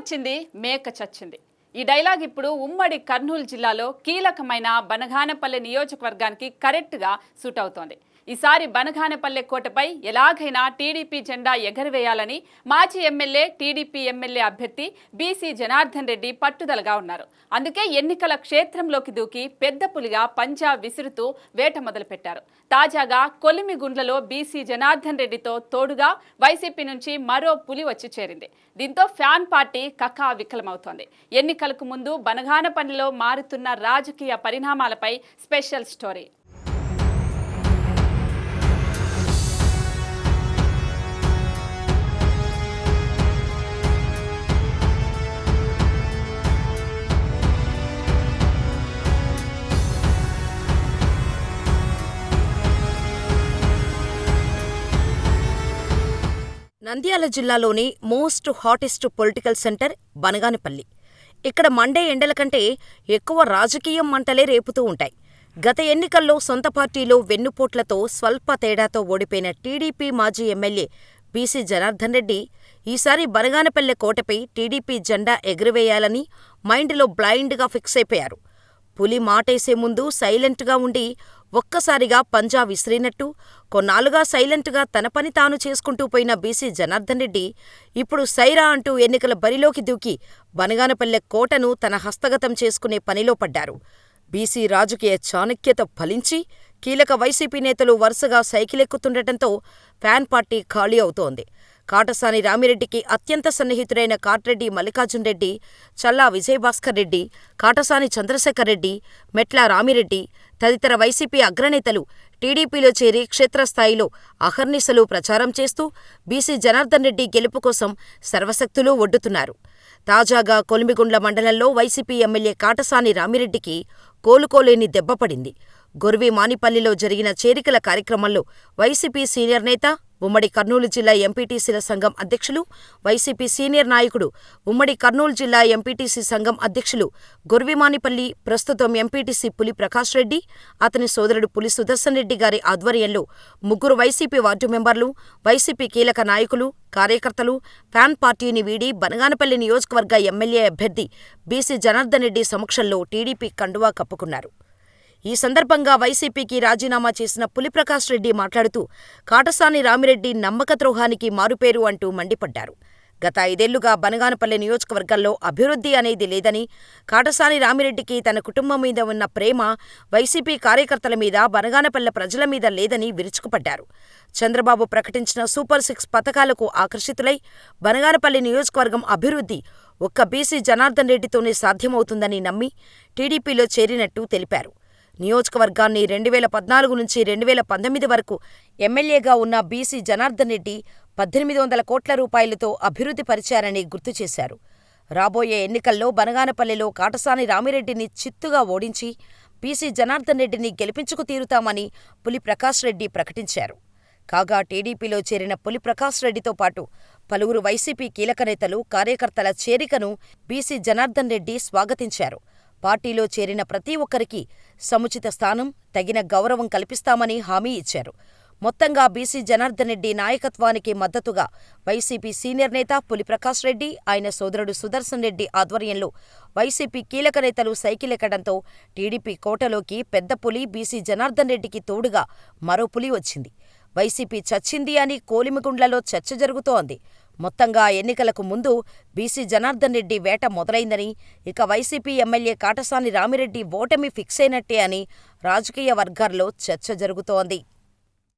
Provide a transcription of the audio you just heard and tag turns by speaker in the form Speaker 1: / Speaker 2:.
Speaker 1: వచ్చింది మేక చచ్చింది. ఈ డైలాగ్ ఇప్పుడు ఉమ్మడి కర్నూలు జిల్లాలో కీలకమైన బనగానపల్లె నియోజకవర్గానికి కరెక్ట్గా సూట్ అవుతోంది ఈసారి బనగానపల్లె కోటపై ఎలాగైనా టీడీపీ జెండా ఎగరవేయాలని మాజీ ఎమ్మెల్యే టీడీపీ ఎమ్మెల్యే అభ్యర్థి బీసీ జనార్దన్ రెడ్డి పట్టుదలగా ఉన్నారు. అందుకే ఎన్నికల క్షేత్రంలోకి దూకి పెద్ద పులిగా పంజా విసురుతూ వేట మొదలుపెట్టారు. తాజాగా కొలిమిగుండ్లలో బీసీ జనార్దన్ రెడ్డితో తోడుగా వైసీపీ నుంచి మరో పులి వచ్చి చేరింది. దీంతో ఫ్యాన్ పార్టీ కకా వికలమవుతోంది. ఎన్నికలకు ముందు బనగానపల్లిలో మారుతున్న రాజకీయ పరిణామాలపై స్పెషల్ స్టోరీ.
Speaker 2: నంద్యాల జిల్లాలోని most hottest political center Banaganapalli. ఇక్కడ మండే ఎండల కంటే ఎక్కువ రాజకీయం మంటలే రేపుతూ ఉంటాయి. గత ఎన్నికల్లో సొంత పార్టీలో వెన్నుపోట్లతో స్వల్ప తేడాతో ఓడిపోయిన టీడీపీ మాజీ ఎమ్మెల్యే బీసీ జనార్దన్ రెడ్డి ఈసారి బనగానపల్లె కోటపై టీడీపీ జెండా ఎగురవేయాలని మైండ్లో బ్లైండ్గా ఫిక్స్ అయిపోయారు. పులి మాటేసే ముందు సైలెంట్గా ఉండి ఒక్కసారిగా పంజా విసిరినట్టు కొన్నాళ్ళుగా సైలెంట్గా తన పని తాను చేసుకుంటూ పోయిన బీసీ జనార్దన్ రెడ్డి ఇప్పుడు సైరా అంటూ ఎన్నికల బరిలోకి దూకి బనగానపల్లె కోటను తన హస్తగతం చేసుకునే పనిలో పడ్డారు. బీసీ రాజకీయ చాణక్యత ఫలించి కీలక వైసీపీ నేతలు వరుసగా సైకిలెక్కుతుండటంతో ఫ్యాన్ పార్టీ ఖాళీ అవుతోంది. కాటసాని రామిరెడ్డికి అత్యంత సన్నిహితుడైన కాట్రెడ్డి మల్లికార్జున్ రెడ్డి చల్లా విజయభాస్కర్ రెడ్డి కాటసాని చంద్రశేఖర్ రెడ్డి మెట్ల రామిరెడ్డి తదితర వైసీపీ అగ్రనేతలు టీడీపీలో చేరి క్షేత్రస్థాయిలో అహర్నిశలు ప్రచారం చేస్తూ బీసీ జనార్దన్ రెడ్డి గెలుపు కోసం సర్వశక్తులూ ఒడ్డుతున్నారు. తాజాగా కొలిమిగుండ్ల మండలంలో వైసీపీ ఎమ్మెల్యే కాటసాని రామిరెడ్డికి కోలుకోలేని దెబ్బపడింది గొర్వి మానిపల్లిలో జరిగిన చేరికల కార్యక్రమంలో వైసీపీ సీనియర్ నేత ఉమ్మడి కర్నూలు జిల్లా ఎంపీటీసీల సంఘం అధ్యక్షులు వైసీపీ సీనియర్ నాయకుడు ఉమ్మడి కర్నూలు జిల్లా ఎంపీటీసీ సంఘం అధ్యక్షులు గొర్విమానిపల్లి ప్రస్తుతం ఎంపీటీసీ పులి ప్రకాష్ రెడ్డి అతని సోదరుడు పులి సుదర్శన్ రెడ్డి గారి ఆధ్వర్యంలో ముగ్గురు వైసీపీ వార్డు మెంబర్లు వైసీపీ కీలక నాయకులు కార్యకర్తలు ఫ్యాన్ పార్టీని వీడి బనగానపల్లి నియోజకవర్గ ఎమ్మెల్యే అభ్యర్థి బీసీ జనార్దన్ రెడ్డి సమక్షంలో టీడీపీ కండువా కప్పుకున్నారు. ఈ సందర్భంగా వైసీపీకి రాజీనామా చేసిన పులిప్రకాష్ రెడ్డి మాట్లాడుతూ కాటసాని రామిరెడ్డి నమ్మకద్రోహానికి మారుపేరు అంటూ మండిపడ్డారు. గత ఐదేళ్ళుగా బనగానపల్లి నియోజకవర్గంలో అభివృద్ధి అనేది లేదని కాటసాని రామిరెడ్డికి తన కుటుంబం మీద ఉన్న ప్రేమ వైసీపీ కార్యకర్తల మీద బనగానపల్లె ప్రజల మీద లేదని విరుచుకుపడ్డారు. చంద్రబాబు ప్రకటించిన సూపర్ సిక్స్ పథకాలకు ఆకర్షితులై బనగానపల్లి నియోజకవర్గం అభివృద్ధి ఒక్క బీసీ జనార్దన్ రెడ్డితోనే సాధ్యమవుతుందని నమ్మి టీడీపీలో చేరినట్టు తెలిపారు. నియోజకవర్గాన్ని రెండు వేల పద్నాలుగు నుంచి రెండు వేల పంతొమ్మిది వరకు ఎమ్మెల్యేగా ఉన్న బీసీ జనార్దన్ రెడ్డి పద్దెనిమిది వందల కోట్ల రూపాయలతో అభివృద్ధి పరిచారని గుర్తు చేశారు. రాబోయే ఎన్నికల్లో బనగానపల్లెలో కాటసాని రామిరెడ్డిని చిత్తుగా ఓడించి బీసీ జనార్దన్ రెడ్డిని గెలిపించుకు తీరుతామని పులి ప్రకాష్ రెడ్డి ప్రకటించారు. కాగా టీడీపీలో చేరిన పులి ప్రకాష్ రెడ్డితో పాటు పలువురు వైసీపీ కీలక నేతలు కార్యకర్తల చేరికను బీసీ జనార్దన్ రెడ్డి స్వాగతించారు. పార్టీలో చేరిన ప్రతి ఒక్కరికి సముచిత స్థానం తగిన గౌరవం కల్పిస్తామని హామీ ఇచ్చారు. మొత్తంగా బీసీ జనార్దన్ రెడ్డి నాయకత్వానికి మద్దతుగా వైసీపీ సీనియర్ నేత పులిప్రకాష్ రెడ్డి ఆయన సోదరుడు సుదర్శన్ రెడ్డి ఆధ్వర్యంలో వైసీపీ కీలక నేతలు సైకిల్ ఎక్కడంతో టీడీపీ కోటలోకి పెద్ద పులి బీసీ జనార్దన్ రెడ్డికి తోడుగా మరో పులి వచ్చింది. వైసీపీ చచ్చింది అని కోలిమిగుండ్లలో చర్చ జరుగుతోంది. మొత్తంగా ఎన్నికలకు ముందు బీసీ జనార్దన్ రెడ్డి వేట మొదలైందని ఇక వైసీపీ ఎమ్మెల్యే కాటసాని రామిరెడ్డి ఓటమి ఫిక్సైనట్టే అని రాజకీయ వర్గాల్లో చర్చ జరుగుతోంది.